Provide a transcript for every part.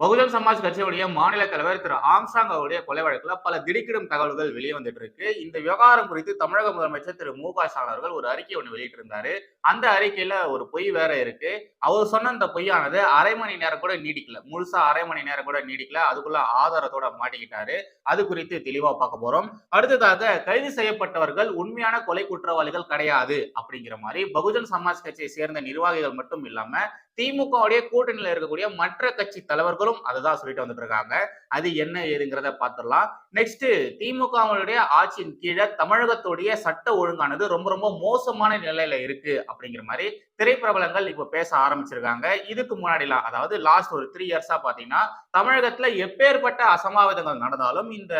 பகுஜன் சமாஜ் கட்சியுடைய மாநில தலைவர் திரு ஆம்சாங் அவருடைய கொலை வழக்குல பல திடுக்கிடும் தகவல்கள் வெளியே வந்துட்டு இருக்கு. இந்த விவகாரம் குறித்து தமிழக முதலமைச்சர் திரு மு க ஸ்டாலின் அவர்கள் ஒரு அறிக்கை ஒன்று வெளியிட்டிருந்தாரு. அந்த அறிக்கையில ஒரு பொய் வேற இருக்கு. அவர் சொன்ன அந்த பொய்யானது அரை மணி நேரம் கூட நீடிக்கல. முழுசா அரை மணி நேரம் கூட நீடிக்கல. அதுக்குள்ள ஆதாரத்தோட மாட்டிக்கிட்டாரு. அது குறித்து தெளிவா பார்க்க போறோம். அடுத்ததாக கைது செய்யப்பட்டவர்கள் உண்மையான கொலை குற்றவாளிகள் கிடையாது அப்படிங்கிற மாதிரி பகுஜன் சமாஜ் கட்சியை சேர்ந்த நிர்வாகிகள் மட்டும் இல்லாம திமுகவுடைய கூட்டணியில் இருக்கக்கூடிய மற்ற கட்சி தலைவர்களும் அதுதான் சொல்லிட்டு வந்துட்டு இருக்காங்க. அது என்ன ஏதுங்கிறத பார்த்துடலாம் நெக்ஸ்ட் திமுகவுடைய ஆட்சியின் கீழே தமிழகத்துடைய சட்ட ஒழுங்கானது ரொம்ப ரொம்ப மோசமான நிலையில இருக்கு அப்படிங்கிற மாதிரி திரைப்பிரபலங்கள் இப்போ பேச ஆரம்பிச்சிருக்காங்க. இதுக்கு முன்னாடிலாம் அதாவது லாஸ்ட் ஒரு த்ரீ இயர்ஸா பாத்தீங்கன்னா தமிழகத்துல எப்பேற்பட்ட அசம்பாவிதங்கள் நடந்தாலும் இந்த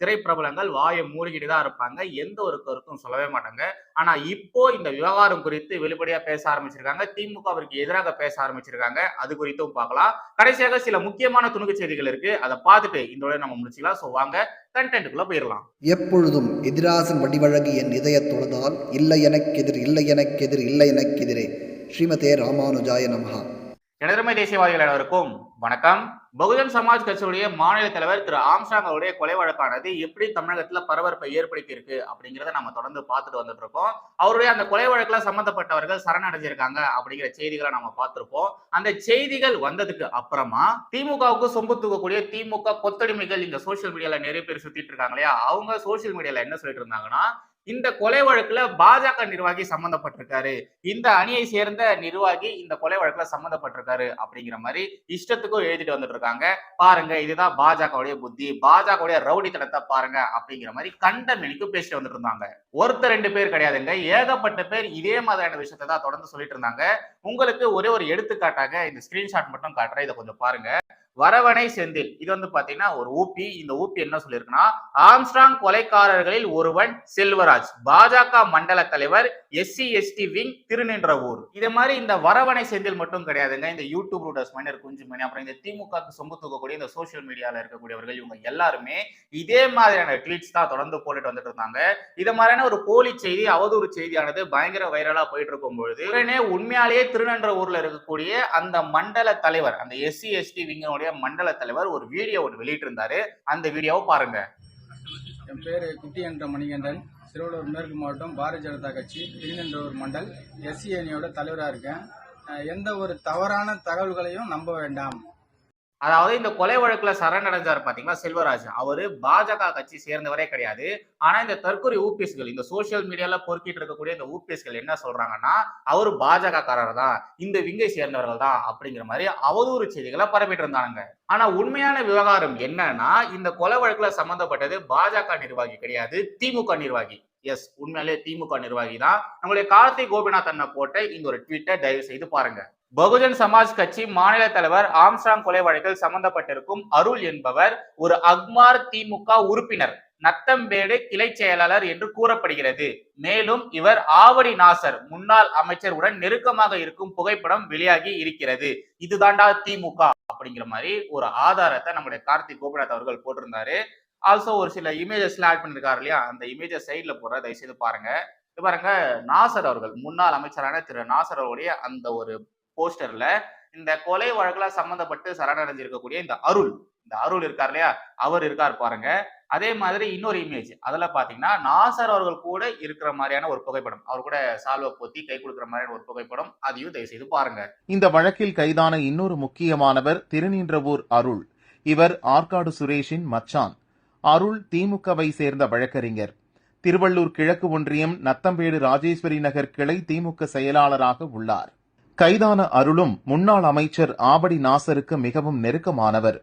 திரைப்பிரபலங்கள் வாயை மூடிக்கிட்டு தான் இருப்பாங்க. எந்த ஒரு கருத்தும் சொல்லவே மாட்டாங்க. ஆனா இப்போ இந்த விவகாரம் குறித்து வெளிப்படையா பேச ஆரம்பிச்சிருக்காங்க. திமுகவிற்கு எதிராக பேச ஆரம்பிச்சிருக்காங்க. அது குறித்தும் பார்க்கலாம். கடைசியாக சில முக்கியமான துணுக்கு செய்திகள் இருக்கு. அதை பார்த்துட்டு இதோட நம்ம முடிச்சுக்கலாம். ஸோ வாங்க கண்டென்ட்டுக்குள்ள போயிடலாம். எப்பொழுதும் எதிராசன் வடிவழகு என் இதயத் தொழுதால் இல்லை எனக்கெதிர் இல்லை எனக்கெதிர் இல்லை எனக்கெதிரே. ஸ்ரீமதே ராமானுஜாய நமஹா. எனதருமை தேசியவாதிகள் அனைவருக்கும் வணக்கம். பகுஜன் சமாஜ் கட்சியுடைய மாநில தலைவர் திரு ஆம்சாங் அவருடைய கொலை வழக்கானது எப்படி தமிழகத்துல பரபரப்பை ஏற்படுத்தி இருக்கு அப்படிங்கிறத நம்ம தொடர்ந்து பார்த்துட்டு வந்துட்டு இருக்கோம் அவருடைய அந்த கொலை வழக்குல சம்பந்தப்பட்டவர்கள் சரணடைஞ்சிருக்காங்க அப்படிங்கிற செய்திகளை நம்ம பார்த்திருப்போம். அந்த செய்திகள் வந்ததுக்கு அப்புறமா திமுகவுக்கு சொம்பு தூக்கக்கூடிய திமுக கொத்தடிமைகள் இந்த சோசியல் மீடியால நிறைய பேர் சுத்திட்டு இருக்காங்க இல்லையா? அவங்க சோசியல் மீடியால என்ன சொல்லிட்டு இருந்தாங்கன்னா இந்த கொலை வழக்குல பாஜக நிர்வாகி சம்பந்தப்பட்டிருக்காரு இந்த அணியை சேர்ந்த நிர்வாகி இந்த கொலை வழக்குல சம்பந்தப்பட்டிருக்காரு அப்படிங்கிற மாதிரி இஷ்டத்துக்கும் எழுதிட்டு வந்துட்டு இருக்காங்க பாருங்க இதுதான் பாஜகவுடைய புத்தி. பாஜகவுடைய ரவுடி தடத்தை பாருங்க அப்படிங்கிற மாதிரி கண்ட மெனிக்கு பேசிட்டு வந்துட்டு இருந்தாங்க ஒருத்தர் ரெண்டு பேர் கிடையாதுங்க. ஏகப்பட்ட பேர் இதே மாதிரியான விஷயத்தை தான் தொடர்ந்து சொல்லிட்டு இருந்தாங்க உங்களுக்கு ஒரே ஒரு எடுத்துக்காட்டாக இந்த ஸ்கிரீன்ஷாட் மட்டும் காட்டுறேன். இதை கொஞ்சம் பாருங்க. வரவணை செந்தில். இது வந்து பாத்தீங்கன்னா ஒரு ஊபி இந்த ஊபி என்ன சொல்லியிருக்குன்னா ஆம்ஸ்ட்ராங் கொலைக்காரர்களில் ஒருவன் செல்வராஜ். பாஜக மண்டல தலைவர் எஸ்சி எஸ்டி விங் திருநின்றவூர் இதே மாதிரி இந்த வரவணை செந்தில் மட்டும் கிடையாதுங்க. இந்த யூடியூப் ரூட்டர்ஸ் மைனர் குஞ்சுமணி அப்புறம் இந்த திமுக சொம்பு தூக்கக்கூடிய இந்த சோசியல் மீடியால இருக்கக்கூடியவர்கள் இவங்க எல்லாருமே இதே மாதிரியான ட்வீட்ஸ் தான் தொடர்ந்து போட்டுட்டு வந்துட்டு இருந்தாங்க. இது மாதிரியான ஒரு போலி செய்தி அவதூறு செய்தியானது பயங்கர வைரலா போயிட்டு இருக்கும் பொழுது உடனே உண்மையாலேயே திருநன்ற ஊர்ல இருக்கக்கூடிய அந்த மண்டல தலைவர் அந்த எஸ்சி எஸ்டி விங்கனுடைய மண்டல தலைவர் ஒரு வீடியோ ஒன்று வெளியிட்டிருந்தாரு. அந்த வீடியோவை பாருங்க. என் பேர் குட்டி என்ற மணிகண்டன். திருவள்ளூர் மேற்கு மாவட்டம் பாரதிய ஜனதா கட்சி திருநென்றூர் மண்டல் எஸ்சி அணியோட தலைவராக இருக்கேன். எந்த ஒரு தவறான தகவல்களையும் நம்ப வேண்டாம். அதாவது இந்த கொலை வழக்குல சரணடைஞ்சார் பாத்தீங்களா செல்வராஜ் அவரு பாஜக கட்சி சேர்ந்தவரே கிடையாது. ஆனா இந்த தற்கொலை ஊபிஎஸ்கள் இந்த சோசியல் மீடியால பொறுக்கிட்டு இருக்கக்கூடிய இந்த ஊபிஎஸ்கள் என்ன சொல்றாங்கன்னா அவரு பாஜக காரர் தான் இந்த விங்கை சேர்ந்தவர்கள் தான் அப்படிங்கிற மாதிரி அவதூறு செய்திகளை பரப்பிட்டு இருந்தாங்க ஆனா உண்மையான விவகாரம் என்னன்னா இந்த கொலை வழக்குல சம்பந்தப்பட்டது பாஜக நிர்வாகி கிடையாது திமுக நிர்வாகி. எஸ் உண்மையிலே திமுக நிர்வாகி தான். நம்மளுடைய கார்த்திக் கோபிநாத் அண்ணா போட்ட இந்த ஒரு ட்வீட்டை தயவு செய்து பாருங்க. பகுஜன் சமாஜ் கட்சி மாநில தலைவர் ஆம்ஸ்ட்ராங் கொலை வழக்கில் சம்பந்தப்பட்டிருக்கும் அருள் என்பவர் ஒரு அக்மார் திமுக உறுப்பினர். நத்தம்பேடு கிளை செயலாளர் என்று கூறப்படுகிறது. மேலும் இவர் ஆவடி நாசர் முன்னாள் அமைச்சர் உடன் நெருக்கமாக இருக்கும் புகைப்படம் வெளியாகி இருக்கிறது. இதுதாண்டா திமுக அப்படிங்கிற மாதிரி ஒரு ஆதாரத்தை நம்முடைய கார்த்திக் கோபிநாத் அவர்கள் போட்டிருந்தாரு. ஆல்சோ ஒரு சில இமேஜஸ்ல ஆட் பண்ணிருக்காரு இல்லையா? அந்த இமேஜஸ் சைட்ல போடுற தயவு செய்து பாருங்க. பாருங்க நாசர் அவர்கள் முன்னாள் அமைச்சரான திரு. நாசர் அவருடைய அந்த ஒரு போஸ்டர்ல இந்த கொலை வழக்குல சம்பந்தப்பட்டு சரணடைஞ்சிருக்கக்கூடிய இந்த அருள் இந்த அருள் இருக்கார் இல்லையா? அவர் இருக்கார் பாருங்க. அதே மாதிரி இன்னொரு இமேஜ் அதுல பாத்தீங்கன்னா நாசர் அவர்கள் கூட இருக்கிற மாதிரியான ஒரு புகைப்படம். அவர் கூட சால்வை போத்தி கை கொடுக்கிற மாதிரியான ஒரு புகைப்படம் அதையும் தயவு செய்து பாருங்க. இந்த வழக்கில் கைதான இன்னொரு முக்கியமானவர் திருநின்றவூர் அருள். இவர் ஆற்காடு சுரேஷின் மச்சான். அருள் திமுகவை சேர்ந்த வழக்கறிஞர். திருவள்ளூர் கிழக்கு ஒன்றியம் நத்தம்பேடு ராஜேஸ்வரி நகர் கிளை திமுக செயலாளராக உள்ளார். கைதான அருளும் முன்னாள் அமைச்சர் ஆபடி நாசருக்கு மிகவும் நெருக்கமானவர்.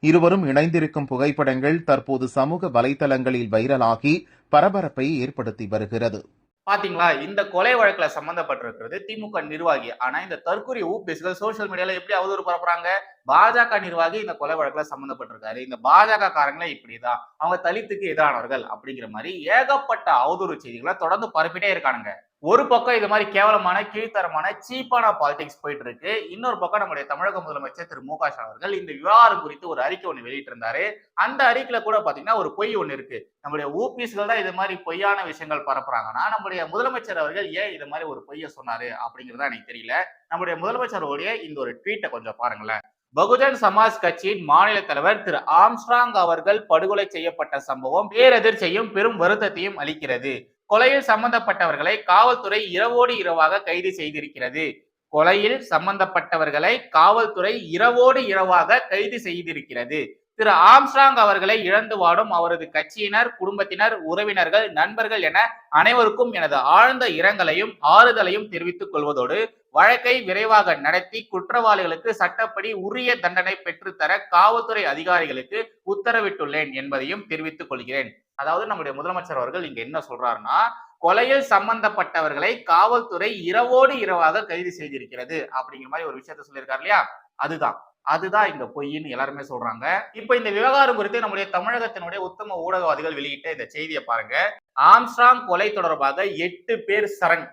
இருவரும் இணைந்திருக்கும் புகைப்படங்கள் தற்போது சமூக வலைதளங்களில் வைரலாகி பரபரப்பை ஏற்படுத்தி வருகிறது. பாத்தீங்களா? இந்த கொலை வழக்குல சம்பந்தப்பட்டிருக்கிறது திமுக நிர்வாகி. ஆனா இந்த தற்கொலை ஊபிஸ்கள் சோசியல் மீடியால எப்படி அவதூறு பரப்புறாங்க? பாஜக நிர்வாகி இந்த கொலை வழக்குல சம்பந்தப்பட்டிருக்காரு. இந்த பாஜக காரங்களே இப்படிதான். அவங்க தலித்துக்கு எதிரானவர்கள் அப்படிங்கிற மாதிரி ஏகப்பட்ட அவதூறு செய்திகளை தொடர்ந்து பரப்பிட்டே இருக்கானுங்க. ஒரு பக்கம் இது மாதிரி கேவலமான கீழ்த்தரமான சீப்பான பாலிடிக்ஸ் போயிட்டு இருக்கு இன்னொரு பக்கம் நம்முடைய தமிழக முதலமைச்சர் திரு மு க ஸ்டாலின் அவர்கள் இந்த விவகாரம் குறித்து ஒரு அறிக்கை ஒன்று வெளியிட்டிருந்தாரு. அந்த அறிக்கையில கூட பாத்தீங்கன்னா ஒரு பொய் ஒன்று இருக்கு. நம்முடைய ஊபிஸ்கள் தான் இது மாதிரி பொய்யான விஷயங்கள் பரப்புறாங்கன்னா நம்முடைய முதலமைச்சர் அவர்கள் ஏன் இது மாதிரி ஒரு பொய்ய சொன்னாரு அப்படிங்கிறதா எனக்கு தெரியல. நம்முடைய முதலமைச்சருடைய இந்த ஒரு ட்வீட்டை கொஞ்சம் பாருங்களேன். பகுஜன் சமாஜ் கட்சியின் மாநில தலைவர் திரு ஆம்ஸ்ட்ராங் அவர்கள் படுகொலை செய்யப்பட்ட சம்பவம் பேரதிர்ச்சியையும் பெரும் வருத்தத்தையும் அளிக்கிறது. கொலையில் சம்பந்தப்பட்டவர்களை காவல்துறை இரவோடு இரவாக கைது செய்திருக்கிறது. கொலையில் சம்பந்தப்பட்டவர்களை காவல்துறை இரவோடு இரவாக கைது செய்திருக்கிறது. திரு ஆம்ஸ்ட்ராங் அவர்களை இழந்து வாடும் அவரது கட்சியினர் குடும்பத்தினர் உறவினர்கள் நண்பர்கள் என அனைவருக்கும் எனது ஆழ்ந்த இரங்கலையும் ஆறுதலையும் தெரிவித்துக் கொள்வதோடு வழக்கை விரைவாக நடத்தி குற்றவாளிகளுக்கு சட்டப்படி உரிய தண்டனை பெற்றுத்தர காவல்துறை அதிகாரிகளுக்கு உத்தரவிட்டுள்ளேன் என்பதையும் தெரிவித்துக் கொள்கிறேன். அதாவது நம்முடைய முதலமைச்சர் அவர்கள் இங்க என்ன சொல்றாருன்னா கொலையில் சம்பந்தப்பட்டவர்களை காவல்துறை இரவோடு இரவாக கைது செய்திருக்கிறது அப்படிங்கிற மாதிரி ஒரு விஷயத்த சொல்லியிருக்காரு இல்லையா? அதுதான். அதுதான் இங்க பொய்ன்னு எல்லாருமே சொல்றாங்க. இப்ப இந்த விவகாரம் குறித்து நம்முடைய தமிழகத்தினுடைய உத்தம ஊடகவாதிகள் வெளியிட்ட இந்த செய்தியை பாருங்க. ஆம்ஸ்ட்ராங் கொலை தொடர்பாக எட்டு பேர் சரண்.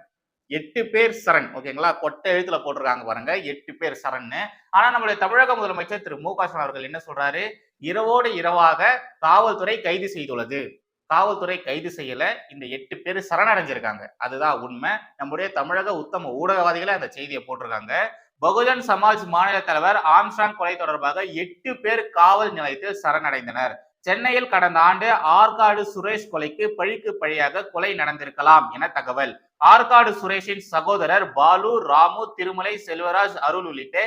எட்டு பேர் சரண். ஓகேங்களா கொட்டை எழுத்துல போட்டிருக்காங்க பாருங்க. எட்டு பேர் சரண்னு. ஆனா நம்மளுடைய தமிழக முதலமைச்சர் திரு மு க அவர்கள் என்ன சொல்றாரு? இரவோடு இரவாக காவல்துறை கைது செய்துள்ளது. காவல்துறை கைது செய்யல. இந்த எட்டு பேர் சரணடைஞ்சிருக்காங்க அதுதான் உண்மை. நம்முடைய தமிழக உத்தம ஊடகவாதிகளை அந்த செய்தியை போட்டிருக்காங்க. பகுஜன் சமாஜ் மாநில தலைவர் ஆம்ஸ்ட்ராங் கொலை தொடர்பாக எட்டு பேர் காவல் நிலையத்தில் சரணடைந்தனர். சென்னையில் கடந்த ஆண்டு ஆற்காடு சுரேஷ் கொலைக்கு பழிக்கு பழியாக கொலை நடந்திருக்கலாம் என தகவல். ஆற்காடு சுரேஷின் சகோதரர் பாலு ராமு திருமலை செல்வராஜ் அருள் உள்ளிட்ட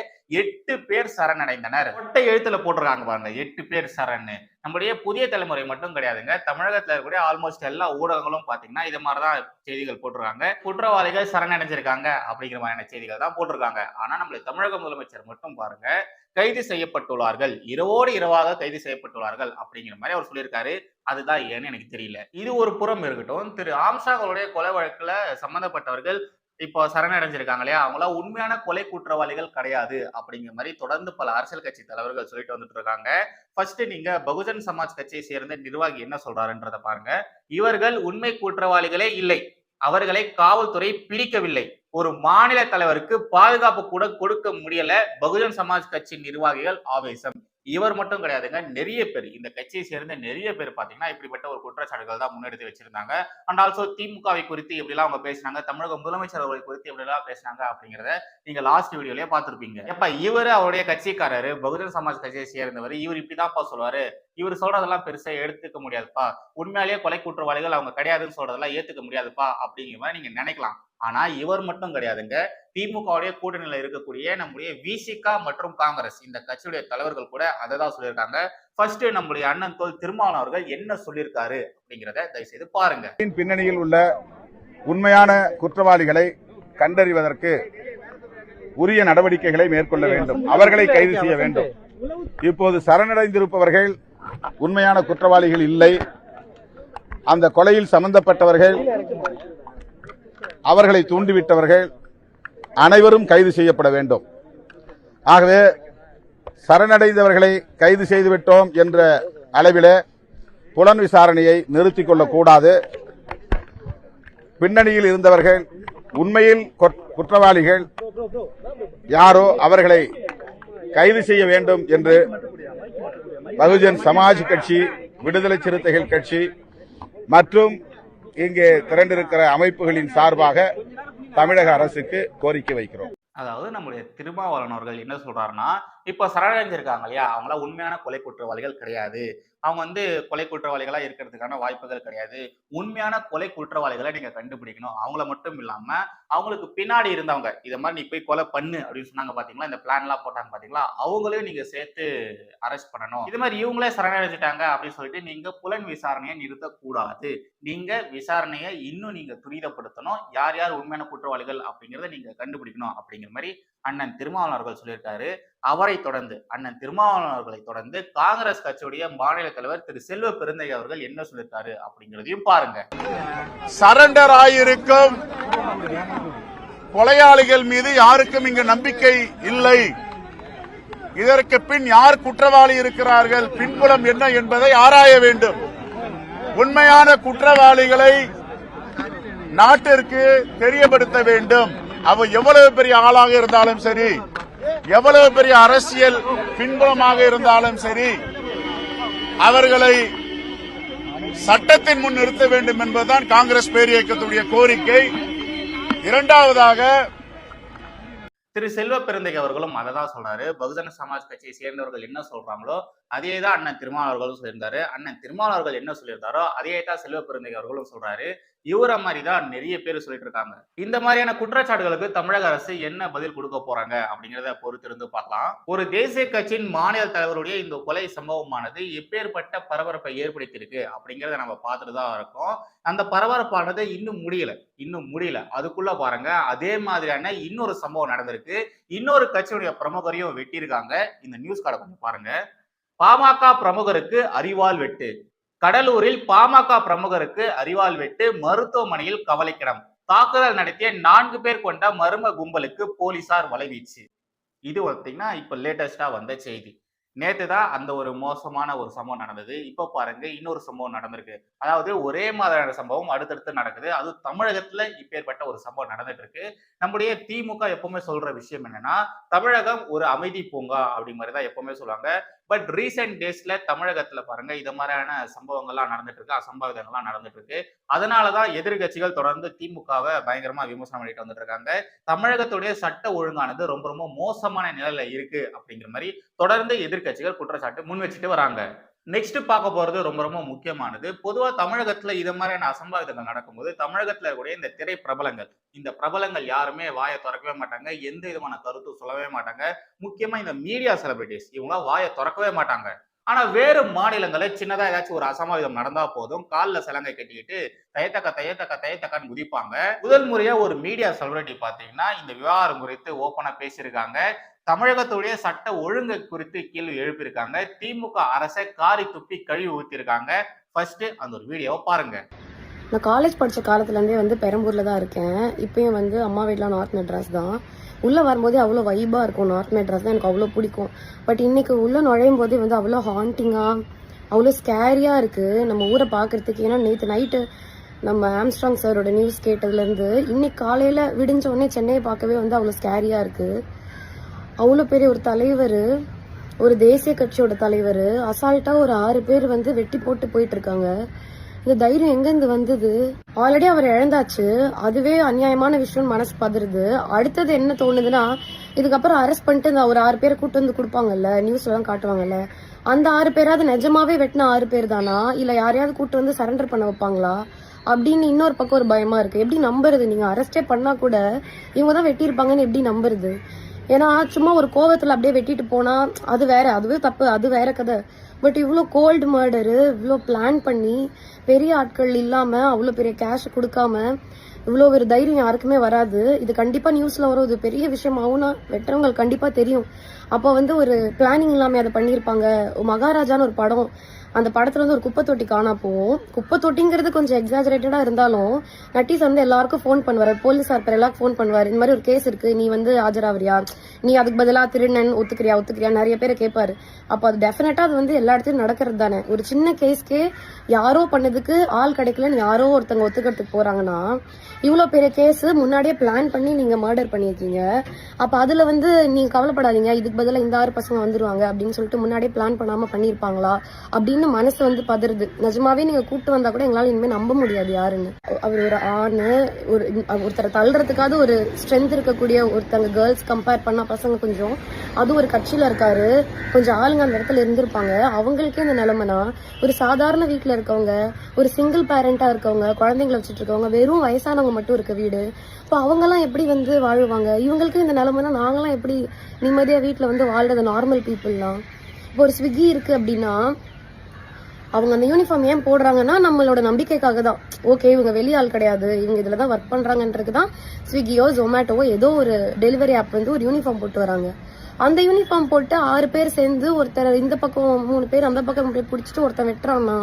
எட்டு பேர் சரணடைந்தனர். ஒட்டை எழுத்துல போட்டிருக்காங்க பாருங்க எட்டு பேர் சரண். நம்முடைய புதிய தலைமுறை மட்டும் கிடையாதுங்க. தமிழகத்தில் இருக்கக்கூடிய ஆல்மோஸ்ட் எல்லா ஊடகங்களும் பார்த்தீங்கன்னா இது மாதிரிதான் செய்திகள் போட்டிருக்காங்க. குற்றவாளிகள் சரணடைஞ்சிருக்காங்க அப்படிங்கிற மாதிரியான செய்திகள் தான் போட்டிருக்காங்க. ஆனால் நம்மளுடைய தமிழக முதலமைச்சர் மட்டும் பாருங்க கைது செய்யப்பட்டுள்ளார்கள். இரவோடு இரவாக கைது செய்யப்பட்டுள்ளார்கள் அப்படிங்கிற மாதிரி அவர் சொல்லியிருக்காரு. அதுதான் ஏன்னு எனக்கு தெரியல. இது ஒரு புறம் இருக்கட்டும். திரு ஆம்சாங்களுடைய கொலை வழக்குல சம்பந்தப்பட்டவர்கள் இப்போ சரணடைஞ்சிருக்காங்க இல்லையா அவங்களாம் உண்மையான கொலை குற்றவாளிகள் கிடையாது அப்படிங்கிற மாதிரி தொடர்ந்து பல அரசியல் கட்சி தலைவர்கள் சொல்லிட்டு வந்துட்டு இருக்காங்க ஃபர்ஸ்ட் நீங்க பகுஜன் சமாஜ் கட்சியை சேர்ந்த நிர்வாகி என்ன சொல்றாருன்றத பாருங்க. இவர்கள் உண்மை குற்றவாளிகளே இல்லை. அவர்களை காவல்துறை பிடிக்கவில்லை. ஒரு மாநில தலைவருக்கு பாதுகாப்பு கூட கொடுக்க முடியல பகுஜன் சமாஜ் கட்சி நிர்வாகிகள் ஆவேசம். இவர் மட்டும் கிடையாதுங்க நிறைய பேர். இந்த கட்சியை சேர்ந்த நிறைய பேர் பாத்தீங்கன்னா இப்படிப்பட்ட ஒரு குற்றச்சாட்டுகள் தான் முன்னெடுத்து வச்சிருந்தாங்க. அண்ட் ஆல்சோ திமுகவை குறித்து எப்படிலாம் அவங்க பேசினாங்க தமிழக முதலமைச்சர் அவர்களை குறித்து எப்படிலாம் பேசினாங்க அப்படிங்கிறத நீங்க லாஸ்ட் வீடியோலயே பார்த்திருப்பீங்க. எப்ப இவர் அவருடைய கட்சிக்காரரு பகுஜன் சமாஜ் கட்சியை சேர்ந்தவர் இவர் இப்படிதான்ப்பா சொல்லுவாரு. இவர் சொல்றதெல்லாம் பெருசா எடுத்துக்க முடியாதுப்பா. உண்மையாலேயே கொலை குற்றவாளிகள் அவங்க கிடையாதுன்னு சொல்றதெல்லாம் ஏத்துக்க முடியாதுப்பா அப்படிங்கிற மாதிரி நீங்க நினைக்கலாம். ஆனா இவர் மட்டும் கிடையாதுங்க. திமுகவுடைய கூட்டணியில இருக்கக்கூடிய நம்முடைய விசிகா மற்றும் காங்கிரஸ் இந்த கட்சியுடைய தலைவர்கள் கூட அதை தான் சொல்லியிருக்காங்க. ஃபர்ஸ்ட் நம்முடைய அண்ணன் தோல் திருமாவளவன் அவர்கள் என்ன சொல்லியிருக்காரு அப்படிங்கிறத தயவு செய்து பாருங்க பின்னணியில் உள்ள உண்மையான குற்றவாளிகளை கண்டறிவதற்கு உரிய நடவடிக்கைகளை மேற்கொள்ள வேண்டும். அவர்களை கைது செய்ய வேண்டும். இப்போது சரணடைந்திருப்பவர்கள் உண்மையான குற்றவாளிகள் இல்லை. அந்த கொலையில் சம்பந்தப்பட்டவர்கள் அவர்களை தூண்டிவிட்டவர்கள் அனைவரும் கைது செய்யப்பட வேண்டும். ஆகவே சரணடைந்தவர்களை கைது செய்துவிட்டோம் என்ற அளவிலே புலன் விசாரணையை நிறுத்திக் கொள்ளக்கூடாது. பின்னணியில் இருந்தவர்கள் உண்மையில் குற்றவாளிகள் யாரோ அவர்களை கைது செய்ய வேண்டும் என்று பகுஜன் சமாஜ் கட்சி விடுதலை சிறுத்தைகள் கட்சி மற்றும் இங்கே திரண்டிருக்கிற அமைப்புகளின் சார்பாக தமிழக அரசுக்கு கோரிக்கை வைக்கிறோம். அதாவது நம்முடைய திருமாவளவன் அவர்கள் என்ன சொல்றாருன்னா இப்போ சரணடைஞ்சிருக்காங்க இல்லையா? அவங்களாம் உண்மையான கொலை குற்றவாளிகள் கிடையாது. அவங்க வந்து கொலை குற்றவாளிகளாக இருக்கிறதுக்கான வாய்ப்புகள் கிடையாது. உண்மையான கொலை குற்றவாளிகளை நீங்கள் கண்டுபிடிக்கணும். அவங்கள மட்டும் இல்லாமல் அவங்களுக்கு பின்னாடி இருந்தவங்க இதை மாதிரி நீ போய் கொலை பண்ணு அப்படின்னு சொன்னாங்க பார்த்தீங்களா இந்த பிளான் எல்லாம் போட்டாங்க பார்த்தீங்களா அவங்களையும் நீங்கள் சேர்த்து அரெஸ்ட் பண்ணணும். இது மாதிரி இவங்களே சரணடைஞ்சிட்டாங்க அப்படின்னு சொல்லிட்டு நீங்கள் புலன் விசாரணையை நிறுத்தக்கூடாது. நீங்கள் விசாரணையை இன்னும் நீங்கள் துரிதப்படுத்தணும். யார் யார் உண்மையான குற்றவாளிகள் அப்படிங்கிறத நீங்கள் கண்டுபிடிக்கணும் அப்படிங்கிற மாதிரி அண்ணன் திருமாவளவன் அவர்கள் சொல்லியிருக்காரு. அவரை தொடர்ந்து அண்ணன் திருமாவளவன் அவர்களை தொடர்ந்து காங்கிரஸ் கட்சியுடைய மாநில தலைவர் திரு செல்வ பெருந்தை அவர்கள் என்ன சொல்லியிருக்காரு அப்படிங்கிறதையும் பாருங்க. சரண்டர் ஆயிருக்கும். கொலையாளிகள் மீது யாருக்கும் இங்கு நம்பிக்கை இல்லை. இதற்கு பின் யார் குற்றவாளி இருக்கிறார்கள்? பின்புலம் என்ன என்பதை ஆராய வேண்டும். உண்மையான குற்றவாளிகளை நாட்டிற்கு தெரியப்படுத்த வேண்டும். அவ எவ்வளவு பெரிய ஆளாக இருந்தாலும் சரி எவ்வளவு பெரிய அரசியல் பின்புலமாக இருந்தாலும் சரி அவர்களை சட்டத்தின் முன் நிறுத்த வேண்டும் என்பதுதான் காங்கிரஸ் பேரியக்கத்துடைய கோரிக்கை. இரண்டாவதாக திரு செல்வ பெருந்தை அவர்களும் அதை தான் சொல்றாரு. பகுஜன சமாஜ் கட்சியை சேர்ந்தவர்கள் என்ன சொல்றாங்களோ அதே தான் அண்ணன் திருமாவளவர்களும் சொல்லியிருந்தாரு. அண்ணன் திருமாவளவர்கள் என்ன சொல்லியிருந்தாரோ அதே தான் செல்வ பெருந்தகை அவர்களும் சொல்றாரு. இவர மாதிரி தான் நிறைய பேர் சொல்லிட்டு இருக்காங்க. இந்த மாதிரியான குற்றச்சாட்டுகளுக்கு தமிழக அரசு என்ன பதில் கொடுக்க போறாங்க அப்படிங்கிறத பொறுத்திருந்து பார்க்கலாம். ஒரு தேசிய கட்சியின் மாநில தலைவருடைய இந்த கொலை சம்பவமானது எப்பேற்பட்ட பரபரப்பை ஏற்படுத்தியிருக்கு அப்படிங்கிறத நம்ம பார்த்துட்டு தான் இருக்கோம். அந்த பரபரப்பானது இன்னும் முடியல. இன்னும் முடியல. அதுக்குள்ள பாருங்க. அதே மாதிரியான இன்னொரு சம்பவம் நடந்திருக்கு. இன்னொரு கட்சியுடைய பிரமுகரையும் வெட்டியிருக்காங்க. இந்த நியூஸ் கார்டை கொஞ்சம் பாருங்க. பாமக பிரமுகருக்கு அறிவால் வெட்டு. கடலூரில் பாமக பிரமுகருக்கு அறிவால் வெட்டு மருத்துவமனையில் கவலைக்கிடம். தாக்குதல் நடத்திய நான்கு பேர் கொண்ட மர்ம கும்பலுக்கு போலீசார் வலைவீச்சு. இது பார்த்தீங்கன்னா இப்ப லேட்டஸ்டா வந்த செய்தி. நேற்று தான் அந்த ஒரு மோசமான ஒரு சம்பவம் நடந்தது. இப்போ பாருங்க இன்னொரு சம்பவம் நடந்திருக்கு. அதாவது ஒரே மாதிரியான சம்பவம் அடுத்தடுத்து நடக்குது. அது தமிழகத்துல இப்பேற்பட்ட ஒரு சம்பவம் நடந்துட்டு இருக்கு நம்முடைய திமுக எப்பவுமே சொல்ற விஷயம் என்னன்னா தமிழகம் ஒரு அமைதி பூங்கா அப்படி மாதிரி தான் எப்பவுமே சொல்லுவாங்க. பட் ரீசெண்ட் டேஸ்ல தமிழகத்துல பாருங்க இது மாதிரியான சம்பவங்கள்லாம் நடந்துட்டு இருக்கு அசம்பாவிதங்கள்லாம் நடந்துட்டு இருக்கு அதனாலதான் எதிர்கட்சிகள் தொடர்ந்து திமுகவை பயங்கரமா விமர்சனம் பண்ணிட்டு வந்துட்டு இருக்காங்க தமிழகத்துடைய சட்ட ஒழுங்கானது ரொம்ப ரொம்ப மோசமான நிலையில இருக்கு அப்படிங்கிற மாதிரி தொடர்ந்து எதிர்க்கட்சிகள் குற்றச்சாட்டு முன் வச்சுட்டு வராங்க. நெக்ஸ்ட் பார்க்க போறது ரொம்ப ரொம்ப முக்கியமானது. பொதுவா தமிழகத்துல இது மாதிரியான அசம்பாவிதங்கள் நடக்கும்போது தமிழகத்துல இருக்கக்கூடிய இந்த திரை பிரபலங்கள் இந்த பிரபலங்கள் யாருமே வாயை திறக்கவே மாட்டாங்க எந்த விதமான கருத்தும் சொல்லவே மாட்டாங்க. முக்கியமா இந்த மீடியா செலிபிரிட்டிஸ் இவங்க வாயை திறக்கவே மாட்டாங்க. ஆனா வேறு மாநிலங்களில் சின்னதா ஏதாச்சும் ஒரு அசம்பாவிதம் நடந்தா போதும். காலில் சிலங்கை கட்டிக்கிட்டு தயத்தக்க தயத்தக்க தயத்தக்கான்னு குதிப்பாங்க. முதல் முறையா ஒரு மீடியா செலிபிரிட்டி பாத்தீங்கன்னா இந்த விவகாரம் குறித்து ஓப்பனா பேசியிருக்காங்க. தமிழகத்துடைய சட்ட ஒழுங்கு குறித்து கேள்வி எழுப்பியிருக்காங்க. திமுக அரசை காரி துப்பி கழுவி ஊத்திருக்காங்க ஃபர்ஸ்ட் அந்த ஒரு வீடியோவை பாருங்க. நான் காலேஜ் படித்த காலத்துலேருந்தே வந்து பெரம்பூரில் தான் இருக்கேன். இப்பயும் வந்து அம்மா வீட்டில் நார்த் மெட்ராஸ் தான். உள்ளே வரும்போதே அவ்வளோ வைபாக இருக்கும். நார்த் மெட்ராஸ் தான் எனக்கு அவ்வளோ பிடிக்கும். பட் இன்றைக்கி உள்ளே நுழையும் போதே வந்து அவ்வளோ ஹாண்டிங்காக அவ்வளோ ஸ்கேரியாக இருக்குது நம்ம ஊரை பார்க்குறதுக்கு. ஏன்னா நேற்று நைட்டு நம்ம ஆம்ஸ்ட்ராங் சாரோட நியூஸ் கேட்டதுலேருந்து இன்னைக்கு காலையில் விடிஞ்ச உடனே சென்னையை பார்க்கவே வந்து அவ்வளோ ஸ்கேரியாக இருக்குது அவ்வளோ பெரிய ஒரு தலைவர் ஒரு தேசிய கட்சியோட தலைவர் அசால்ட்டாக ஒரு ஆறு பேர் வந்து வெட்டி போட்டு போயிட்டு இருக்காங்க இந்த தைரியம் எங்கேருந்து வந்தது? ஆல்ரெடி அவர் இழந்தாச்சு. அதுவே அநியாயமான விஷயம் மனசு பதறுது. அடுத்தது என்ன தோணுதுன்னா இதுக்கப்புறம் அரெஸ்ட் பண்ணிட்டு இந்த ஒரு ஆறு பேரை கூட்டு வந்து கொடுப்பாங்கல்ல நியூஸ்லாம் காட்டுவாங்கல்ல அந்த ஆறு பேராவது நிஜமாவே வெட்டின ஆறு பேர் தானா இல்லை யாரையாவது கூட்டு வந்து சரண்டர் பண்ண வைப்பாங்களா? அப்படின்னு இன்னொரு பக்கம் ஒரு பயமா இருக்கு. எப்படி நம்புறது? நீங்க அரெஸ்டே பண்ணா கூட இவங்க தான் வெட்டியிருப்பாங்கன்னு எப்படி நம்புறது? ஏன்னா சும்மா ஒரு கோவத்துல அப்படியே வெட்டிட்டு போனா அது வேற அதுவே தப்பு அது வேற கதை. பட் இவ்வளோ கோல்டு மர்டரு இவ்வளோ பிளான் பண்ணி பெரிய ஆட்கள் இல்லாம அவ்வளோ பெரிய கேஷ் கொடுக்காம இவ்வளோ ஒரு தைரியம் யாருக்குமே வராது. இது கண்டிப்பா நியூஸ்ல வரும். இது பெரிய விஷயம் ஆகும்னா வெட்டுறவங்களுக்கு கண்டிப்பா தெரியும். அப்போ வந்து ஒரு பிளானிங் இல்லாமல் அதை பண்ணியிருப்பாங்க. மகாராஜான்னு ஒரு படம். அந்த படத்துல வந்து ஒரு குப்பை தொட்டி காணா போவோம். குப்பை தொட்டிங்கிறது கொஞ்சம் எக்ஸாஜரேட்டடா இருந்தாலும் நட்டீஸ் வந்து எல்லாருக்கும் ஃபோன் பண்ணுவார். போலீஸார் பேர் எல்லாருக்கும் ஃபோன் பண்ணுவார். இந்த மாதிரி ஒரு கேஸ் இருக்கு. நீ வந்து ஆஜராவியா நீ அதுக்கு பதிலா திருநன் ஒத்துக்கிறியா ஒத்துக்கிறியா நிறைய பேரை கேட்பாரு. அப்போ அது டெஃபினட்டா அது வந்து எல்லா இடத்துலயும் நடக்கிறது தானே. ஒரு சின்ன கேஸ்க்கே யாரோ பண்ணதுக்கு ஆள் கிடைக்கலன்னு யாரோ ஒருத்தங்க ஒத்துக்கிறதுக்கு போறாங்கன்னா இவ்வளோ பெரிய கேஸ் முன்னாடியே பிளான் பண்ணி நீங்க மர்டர் பண்ணியிருக்கீங்க. அப்ப அதுல வந்து நீங்க கவலைப்படாதீங்க. இதுக்கு பதிலாக இந்த ஆறு பசங்க வந்துருவாங்க அப்படின்னு சொல்லிட்டு முன்னாடியே பிளான் பண்ணாம பண்ணியிருப்பாங்களா? அப்படின்னு மனசு வந்து பதறுது. நிஜமாவே நீங்க கூப்பிட்டு வந்தா கூட எங்களால இனிமே நம்ப முடியாது யாருன்னு. அவர் ஒரு ஆணு ஒரு ஒருத்தரை தள்ளுறதுக்காவது ஒரு ஸ்ட்ரென்த் இருக்கக்கூடிய ஒருத்தங்க கேர்ள்ஸ் கம்பேர் பண்ணா பசங்க கொஞ்சம். அது ஒரு கட்சியில இருக்காரு. கொஞ்சம் ஆளுங்க அந்த இடத்துல இருந்திருப்பாங்க. அவங்களுக்கே இந்த நிலைமைனா ஒரு சாதாரண வீட்டில் இருக்கவங்க ஒரு சிங்கிள் பேரண்டா இருக்கவங்க குழந்தைங்களை வச்சுட்டு இருக்கவங்க வெறும் வயசானவங்க மட்டும் இருக்க வீடு. இப்போ அவங்கெல்லாம் எப்படி வந்து வாழுவாங்க? இவங்களுக்கும் இந்த நிலைமைனா நாங்களாம் எப்படி நிம்மதியா வீட்டில் வந்து வாழ்றது நார்மல் பீப்புள்லாம் இப்போ ஒரு ஸ்விக்கி இருக்கு அப்படின்னா அவங்க அந்த யூனிஃபார்ம் ஏன் போடுறாங்கன்னா நம்மளோட நம்பிக்கைக்காக தான். ஓகே இவங்க வெளி ஆள் கிடையாது. இவங்க இதில் தான் ஒர்க் பண்ணுறாங்கன்றது தான் ஸ்விக்கியோ ஜொமேட்டோவோ ஏதோ ஒரு டெலிவரி ஆப் வந்து ஒரு யூனிஃபார்ம் போட்டு வராங்க. அந்த யூனிஃபார்ம் போட்டு ஆறு பேர் சேர்ந்து ஒருத்தர் இந்த பக்கம் மூணு பேர் அந்த பக்கம் இப்படி பிடிச்சிட்டு ஒருத்தன் வெட்டுறான்னா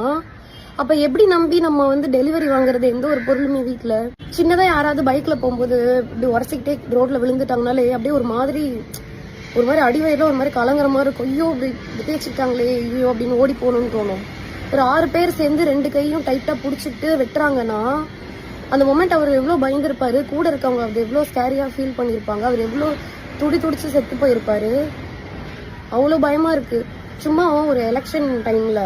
அப்ப எப்படி நம்பி நம்ம வந்து டெலிவரி வாங்குறது எந்த ஒரு பொருளுமே வீட்டில் சின்னதா யாராவது பைக்ல போகும்போது இப்படி உரசிக்கிட்டே ரோட்ல விழுந்துட்டாங்கனாலே அப்படியே ஒரு மாதிரி ஒரு மாதிரி அடிவயில ஒரு மாதிரி கலங்குற மாதிரி இருக்கும். ஐயோ இப்படி தேய்ச்சிருக்காங்களே ஐயோ அப்படின்னு ஓடி போகணும்னு தோணும். ஒரு ஆறு பேர் சேர்ந்து ரெண்டு கையும் டைட்டா புடிச்சிட்டு வெட்டுறாங்கன்னா அந்த மொமெண்ட் அவர் எவ்வளவு பயந்துருப்பாரு? கூட இருக்கவங்க அவர் எவ்வளவு ஸ்கேரியா ஃபீல் பண்ணிருப்பாங்க? அவர் எவ்வளவு துடி துடிச்சு செத்து போயிருப்பாரு? அவ்வளோ பயமா இருக்கு. சும்மா ஒரு எலெக்ஷன் டைம்ல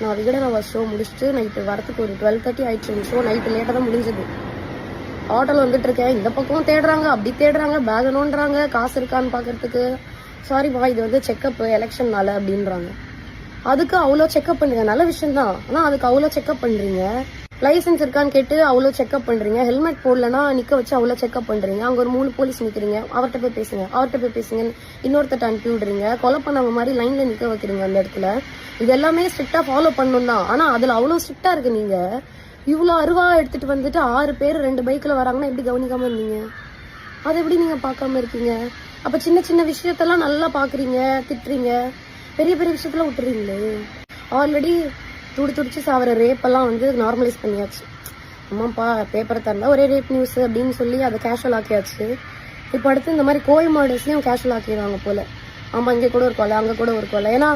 நான் விகடன ஷோ முடிச்சுட்டு நைட்டு வரத்துக்கு ஒரு டுவெல் தேர்ட்டி ஆயிடுச்சு ஷோ நைட்டு லேட்டாக தான் முடிஞ்சது. ஆட்டோல வந்துட்டு இருக்கேன். இந்த பக்கம் தேடுறாங்க. அப்படி தேடுறாங்க. பேக் நோண்டுறாங்க. காசு இருக்கான்னு பாக்குறதுக்கு. சாரிப்பா இது வந்து செக்கப்பு எலெக்ஷன்னால அப்படின்றாங்க. அதுக்கு அவ்வளோ செக்அப் பண்ணுங்க நல்ல விஷயம் தான் ஆனால் அதுக்கு அவ்வளோ செக்அப் பண்ணுறீங்க லைசன்ஸ் இருக்கான்னு கேட்டு அவ்வளோ செக்அப் பண்ணுறீங்க ஹெல்மெட் போடலன்னா நிற்க வச்சு அவ்வளோ செக்அப் பண்ணுறீங்க அங்கே ஒரு மூணு போலீஸ் நிற்கிறீங்க அவர்கிட்ட போய் பேசுங்க. அவர்கிட்ட போய் பேசுங்க இன்னொருத்தட்ட அனுப்பி விடுறீங்க. கொலை பண்ணவங்க மாதிரி லைனில் நிற்க வைக்கிறீங்க அந்த இடத்துல. இது எல்லாமே ஸ்ட்ரிக்டாக ஃபாலோ பண்ணணும் தான் ஆனால் அதில் அவ்வளோ ஸ்ட்ரிக்டாக இருக்கு நீங்கள் இவ்வளோ அருவா எடுத்துகிட்டு வந்துட்டு ஆறு பேர் ரெண்டு பைக்கில் வராங்கன்னா எப்படி கவனிக்காமல் இருந்தீங்க? அதை எப்படி நீங்கள் பார்க்காம இருக்கீங்க? அப்போ சின்ன சின்ன விஷயத்தெல்லாம் நல்லா பார்க்குறீங்க திட்டுறீங்க. பெரிய பெரிய விஷயத்தில் விட்டுறீங்களே? ஆல்ரெடி துடி துடிச்சு சாவர ரேப்பெல்லாம் வந்து நார்மலைஸ் பண்ணியாச்சு. அம்மாப்பா பேப்பரை தந்தா ஒரே ரேப் நியூஸ் அப்படின்னு சொல்லி அதை கேஷுவல் ஆக்கியாச்சு. இப்போ அடுத்து இந்த மாதிரி கோழி மாடல்ஸ்லையும் கேஷுவல் ஆக்கிடுவாங்க போல. ஆமாம் இங்கே கூட ஒரு கொலை அங்கே கூட ஒரு கொலை. ஏன்னா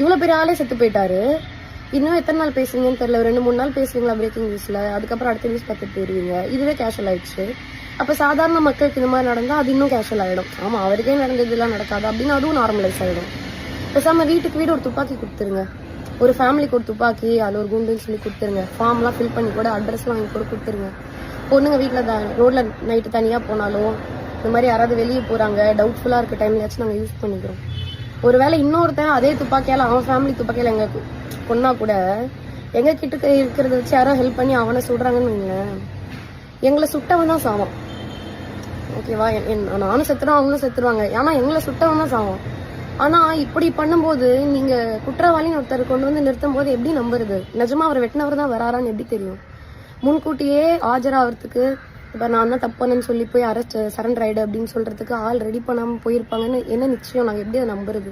இவ்வளோ பெரிய ஆளே செத்து போயிட்டாரு. இன்னும் எத்தனை நாள் பேசுவீங்கன்னு தெரியல. ஒரு ரெண்டு மூணு நாள் பேசுவீங்களா பிரேக்கிங் நியூஸில் அதுக்கப்புறம் அடுத்த நியூஸ் பார்த்துட்டு போயிருவீங்க. இதுவே கேஷுவல் ஆயிடுச்சு. அப்போ சாதாரண மக்களுக்கு இந்த மாதிரி நடந்தால் அது இன்னும் கேஷுவல் ஆகிடும் ஆமாம் அவருக்கே நடந்ததுலாம் நடக்காது அப்படின்னு அதுவும் நார்மலைஸ் ஆகிடும் பேசாம வீட்டுக்கு வீடு ஒரு துப்பாக்கி கொடுத்துருங்க. ஒரு ஃபேமிலிக்கு ஒரு துப்பாக்கி அதில் ஒரு குண்டுன்னு சொல்லி கொடுத்துருங்க. ஃபார்ம்லாம் ஃபில் பண்ணி கூட அட்ரஸ்லாம் வாங்கி கூட கொடுத்துருங்க. பொண்ணுங்க வீட்டில் தான் ரோட்ல நைட்டு தனியாக போனாலும் இந்த மாதிரி யாராவது வெளியே போகிறாங்க டவுட்ஃபுல்லாக இருக்க டைம்லயாச்சும் நாங்கள் யூஸ் பண்ணிக்கிறோம். ஒருவேளை இன்னொருத்தன் அதே துப்பாக்கியால அவன் ஃபேமிலி துப்பாக்கியால் எங்க கொன்னா கூட எங்க கிட்ட இருக்கிறத வச்சு யாரோ ஹெல்ப் பண்ணி அவனை சுடுறாங்கன்னு வைங்களேன். எங்களை சுட்டவன் தான் சாவான் ஓகேவா என்- நானும் செத்துறோம் அவங்களும் செத்துருவாங்க ஏன்னா எங்களை சுட்டவன் தான் சாவான் ஆனா இப்படி பண்ணும்போது நீங்க குற்றவாளின்னு ஒருத்தர் கொண்டு வந்து நிறுத்தும் போது எப்படி நம்புறது? நிஜமா அவர் வெட்டினவர் தான் வராரான்னு எப்படி தெரியும்? முன்கூட்டியே ஆஜராகிறதுக்கு இப்ப நான் தான் தப்பானு சொல்லி போய் அரெஸ்ட் சரண்டர் ஆயிடு அப்படின்னு சொல்றதுக்கு ஆள் ரெடி பண்ணாம போயிருப்பாங்கன்னு என்ன நிச்சயம்? நாங்க எப்படி அதை நம்புறது?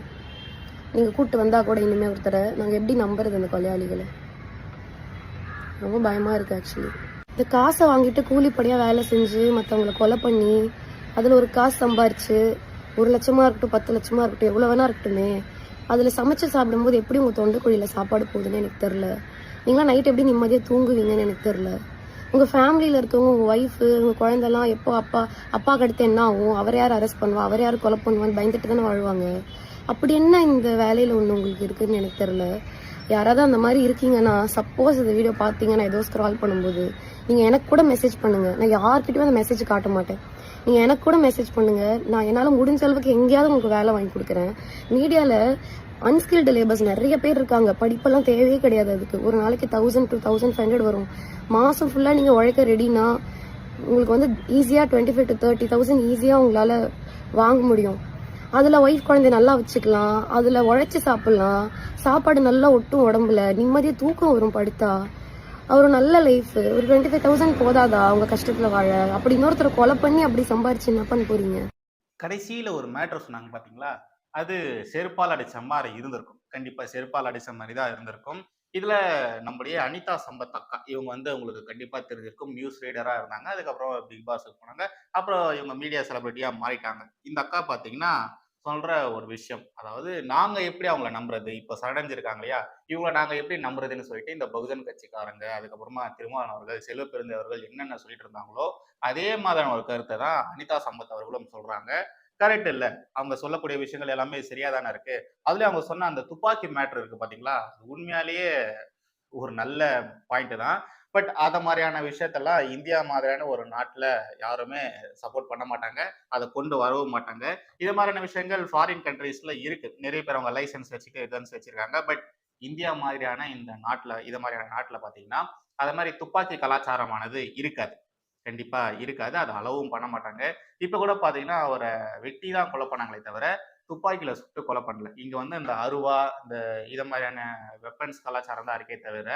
நீங்க கூட்டு வந்தா கூட இனிமே ஒருத்தரை நாங்க எப்படி நம்புறது அந்த கொலையாளிகளை? ரொம்ப பயமா இருக்கு ஆக்சுவலி இந்த காசை வாங்கிட்டு கூலிப்படியா வேலை செஞ்சு மத்தவங்கள கொலை பண்ணி அதுல ஒரு காசு சம்பாரிச்சு ஒரு லட்சமாக இருக்கட்டும் பத்து லட்சமாக இருக்கட்டும் எவ்வளோ வேணா இருக்கட்டுமே. அதில் சமைச்சு சாப்பிடும்போது எப்படி உங்கள் தொண்டைக்குழியில் சாப்பாடு போகுதுன்னு எனக்கு தெரில நீங்களாம் நைட் எப்படி நிம்மதியாக தூங்குவீங்கன்னு எனக்கு தெரில உங்கள் ஃபேமிலியில் இருக்கவங்க உங்கள் ஒய்ஃபு உங்கள் குழந்தைலாம் எப்போ அப்பா அப்பாக்கு அடுத்து என்ன ஆகும்? அவர் யார் அரெஸ்ட் பண்ணுவா? அவர் யார் கொலை பண்ணுவான்னு பயந்துட்டு தானே வாழ்வாங்க. அப்படி என்ன இந்த வேலையில் ஒன்று உங்களுக்கு இருக்குதுன்னு எனக்கு தெரில யாராவது அந்த மாதிரி இருக்கீங்கன்னா சப்போஸ் இந்த வீடியோ பார்த்தீங்கன்னா ஏதோ ஸ்க்ரால் பண்ணும்போது நீங்கள் எனக்கு கூட மெசேஜ் பண்ணுங்கள் நான் யார்கிட்டயும் அந்த மெசேஜ் காட்ட மாட்டேன். நீங்கள் எனக்கு கூட மெசேஜ் பண்ணுங்கள் நான் என்னால் முடிஞ்ச அளவுக்கு எங்கேயாவது உங்களுக்கு வேலை வாங்கி கொடுக்குறேன். மீடியாவில் அன்ஸ்கில்டு லேபர்ஸ் நிறைய பேர் இருக்காங்க. படிப்பெல்லாம் தேவையே கிடையாது அதுக்கு. ஒரு நாளைக்கு thousand two thousand five hundred வரும். மாதம் ஃபுல்லாக நீங்கள் உழைக்க ரெடினா உங்களுக்கு வந்து ஈஸியாக twenty five to thirty thousand ஈஸியாக உங்களால் வாங்க முடியும். அதில் ஒய்ஃப் குழந்தை நல்லா வச்சுக்கலாம். அதில் உழைச்சி சாப்பிட்லாம். சாப்பாடு நல்லா ஒட்டும் உடம்புல. நிம்மதியாக தூக்கம் வரும் படுத்தா. அவர் நல்ல லைஃப் ஒரு டுவெண்ட்டி ஃபைவ் தௌசண்ட் போதாதா? அவங்க கஷ்டத்துல வாழ. அப்படி இன்னொருத்தரை கொலை பண்ணி அப்படி சம்பாரிச்சு என்ன பண்ண போறீங்க? கடைசியில ஒரு மேட்ரு சொன்னாங்க பாத்தீங்களா? அது செருப்பால் அடிச்ச மாதிரி இருந்திருக்கும். கண்டிப்பா செருப்பால் அடிச்ச மாதிரி தான் இருந்திருக்கும். இதுல நம்முடைய அனிதா சம்பத் அக்கா இவங்க வந்து உங்களுக்கு கண்டிப்பா தெரிஞ்சிருக்கும். நியூஸ் ரீடரா இருந்தாங்க. அதுக்கப்புறம் பிக் பாஸ்க்கு போனாங்க. அப்புறம் இவங்க மீடியா செலிபிரிட்டியா மாறிட்டாங்க. இந்த அக்கா பாத்தீங்கன்னா சொல்கிற ஒரு விஷயம். அதாவது நாங்கள் எப்படி அவங்கள நம்புறது? இப்போ சடஞ்சிருக்காங்க இல்லையா இவங்கள நாங்கள் எப்படி நம்புறதுன்னு சொல்லிட்டு இந்த பகுஜன் கட்சிக்காரங்க அதுக்கப்புறமா திருமாவன் அவர்கள் செல்வ அவர்கள் என்னென்ன சொல்லிட்டு இருந்தாங்களோ அதே மாதிரியான ஒரு கருத்தை தான் அனிதா சம்பத் அவர்களும் சொல்கிறாங்க கரெக்ட் இல்லை. அவங்க சொல்லக்கூடிய விஷயங்கள் எல்லாமே சரியா தானே இருக்கு. அதுல அவங்க சொன்ன அந்த துப்பாக்கி மேட்ரு இருக்கு பாத்தீங்களா? அது உண்மையாலேயே ஒரு நல்ல பாயிண்ட் தான். பட் அதை மாதிரியான விஷயத்தெல்லாம் இந்தியா மாதிரியான ஒரு நாட்டில் யாருமே சப்போர்ட் பண்ண மாட்டாங்க. அதை கொண்டு வரவும் மாட்டாங்க. இது மாதிரியான விஷயங்கள் ஃபாரின் கண்ட்ரீஸில் இருக்குது நிறைய பேர் அவங்க லைசன்ஸ் வச்சுட்டு கன்ஸ் வச்சுருக்காங்க. பட் இந்தியா மாதிரியான இந்த நாட்டில் இது மாதிரியான நாட்டில் பார்த்தீங்கன்னா அது மாதிரி துப்பாக்கி கலாச்சாரமானது இருக்காது. கண்டிப்பாக இருக்காது. அதை அளவும் பண்ண மாட்டாங்க. இப்போ கூட பார்த்தீங்கன்னா அவரை வெட்டி தான் கொலை பண்ணாங்களே தவிர துப்பாக்கியில் சுட்டு கொலை பண்ணல. இங்கே வந்து இந்த அருவா இந்த இதை மாதிரியான வெப்பன்ஸ் கலாச்சாரம் தான் இருக்கே தவிர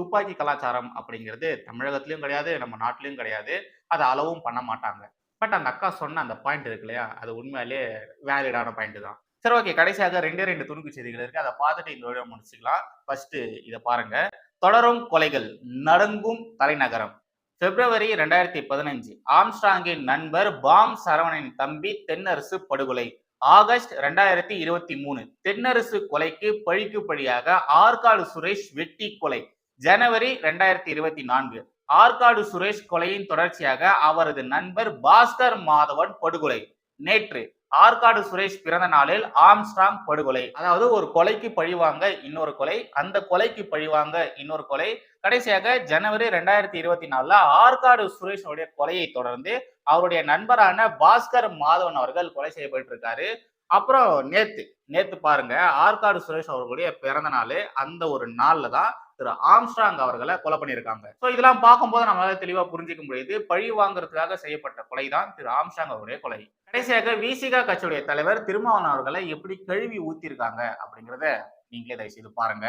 துப்பாக்கி கலாச்சாரம் அப்படிங்கிறது தமிழகத்திலயும் கிடையாது நம்ம நாட்டிலயும் கிடையாது. அதை அளவும் பண்ண மாட்டாங்க. பட் அந்த அக்கா சொன்ன அந்த பாயிண்ட் இருக்கு இல்லையா? அது உண்மையிலேயே வேலிடான பாயிண்ட் தான். சரி ஓகே கடைசியாக ரெண்டே ரெண்டு துணுக்கு செய்திகள் இருக்கு. அதை பார்த்துட்டு இந்த வீடியோ முடிச்சுக்கலாம். ஃபர்ஸ்ட் இதை பாருங்க. தொடரும் கொலைகள் நடுங்கும் தலைநகரம். பிப்ரவரி ரெண்டாயிரத்தி பதினஞ்சு. ஆம்ஸ்டாங்கின் நண்பர் பாம் சரவணனின் தம்பி தென்னரசு படுகொலை. ஆகஸ்ட் ரெண்டாயிரத்தி இருபத்தி மூணு. தென்னரசு கொலைக்கு பழிக்கு பழியாக ஆற்காடு சுரேஷ் வெட்டி கொலை. ஜனவரி ரெண்டாயிரத்தி இருபத்தி நான்கு. ஆற்காடு சுரேஷ் கொலையின் தொடர்ச்சியாக அவரது நண்பர் பாஸ்கர் மாதவன் படுகொலை. நேற்று ஆற்காடு சுரேஷ் பிறந்த நாளில் ஆம்ஸ்ட்ராங் படுகொலை. அதாவது ஒரு கொலைக்கு பழிவாங்க இன்னொரு கொலை அந்த கொலைக்கு பழிவாங்க இன்னொரு கொலை. கடைசியாக ஜனவரி ரெண்டாயிரத்தி இருபத்தி நாலுல ஆற்காடு சுரேஷனுடைய கொலையை தொடர்ந்து அவருடைய நண்பரான பாஸ்கர் மாதவன் அவர்கள் கொலை செய்யப்பட்டிருக்காரு. அப்புறம் நேத்து நேத்து பாருங்க ஆற்காடு சுரேஷ் அவர்களுடைய பிறந்த நாள் அந்த ஒரு நாள்ல தான் திரு ஆம்ஸ்ட்ராங் அவர்களை கொலை பண்ணியிருக்காங்க. ஸோ இதெல்லாம் பார்க்கும்போது நம்மளால தெளிவா புரிஞ்சிக்க முடியுது. பழி வாங்குறதுக்காக செய்யப்பட்ட கொலை தான் திரு ஆம்ஸ்ட்ராங் அவருடைய கொலை. கடைசியாக விசிகா கட்சியுடைய தலைவர் திருமாவன் அவர்களை எப்படி கழுவி ஊத்திருக்காங்க அப்படிங்கறத நீங்களே தயவு செய்து பாருங்க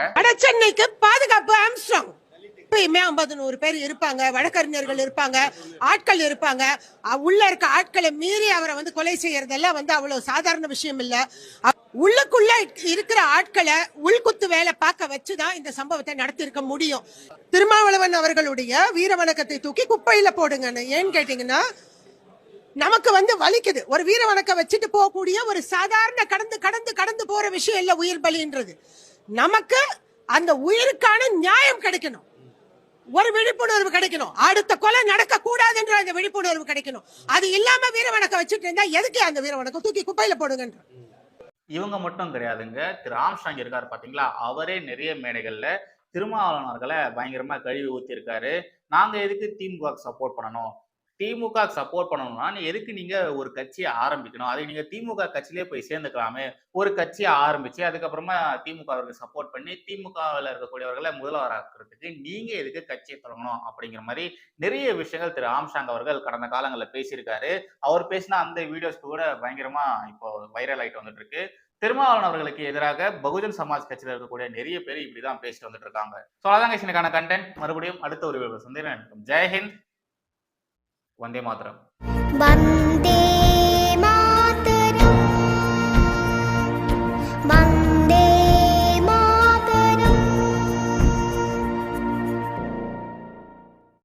பாதுகாப்பு ஆம்ஸ்ட்ராங். எப்பயுமே ஐம்பது நூறு பேர் இருப்பாங்க வழக்கறிஞர்கள் இருப்பாங்க ஆட்கள் இருப்பாங்க. உள்ள இருக்க ஆட்களை மீறி அவரை வந்து கொலை செய்யறதெல்லாம் வந்து அவ்வளவு சாதாரண விஷயம் இல்லை. உள்ளுக்குள்ள இருக்கிற ஆட்களை உள்குத்து வேலை பார்க்க வச்சுதான் இந்த சம்பவத்தை நடத்தியிருக்க முடியும். திருமாவளவன் அவர்களுடைய வீர வணக்கத்தை தூக்கி குப்பையில போடுங்கன்னு ஏன்னு கேட்டீங்கன்னா நமக்கு வந்து வலிக்குது. ஒரு வீர வணக்கம் வச்சுட்டு போகக்கூடிய ஒரு சாதாரண கடந்து கடந்து கடந்து போற விஷயம் இல்ல உயிர் பலின்றது. நமக்கு அந்த உயிருக்கான நியாயம் கிடைக்கணும். ஒரு விழிப்புணர்வு கிடைக்கணும். அடுத்த கொலை நடக்க கூடாதுன்ற அந்த விழிப்புணர்வு கிடைக்கணும். அது இல்லாம வீர வணக்கம் வச்சுட்டு இருந்தா எதுக்கு அந்த வீர வணக்கம் தூக்கி குப்பையில போடுங்கன்ற? இவங்க மட்டும் கிடையாதுங்க. திரு ஆம்ஸ்ட்ராங் இருக்காரு பாத்தீங்களா? அவரே நிறைய மேடைகள்ல திருமாவளவர்களை பயங்கரமா கழுவி ஊத்தி இருக்காரு நாங்க எதுக்கு திமுக சப்போர்ட் பண்ணணும்? திமுக சப்போர்ட் பண்ணணும்னா நீ எதுக்கு நீங்க ஒரு கட்சியை ஆரம்பிக்கணும்? அதை நீங்க திமுக கட்சியிலே போய் சேர்ந்துக்கலாமே. ஒரு கட்சியை ஆரம்பிச்சு அதுக்கப்புறமா திமுக அவருக்கு சப்போர்ட் பண்ணி திமுகவில் இருக்கக்கூடியவர்களை முதல்வராக்குறதுக்கு நீங்க எதுக்கு கட்சியை தொடங்கணும்? அப்படிங்கிற மாதிரி நிறைய விஷயங்கள் திரு ஆம்ஷாங் அவர்கள் கடந்த காலங்களில் பேசியிருக்காரு. அவர் பேசின அந்த வீடியோஸ் கூட பயங்கரமா இப்போ வைரல் ஆகிட்டு வந்துட்டு இருக்கு திருமாவளவன் அவர்களுக்கு எதிராக பகுஜன் சமாஜ் கட்சியில் இருக்கக்கூடிய நிறைய பேர் இப்படிதான் பேசிட்டு வந்துட்டு இருக்காங்க ஸோ அதான் guys கண்டென்ட் மறுபடியும் அடுத்த ஒரு சந்தேகம் ஜெயஹிந்த் వందే మాత్రం. వందే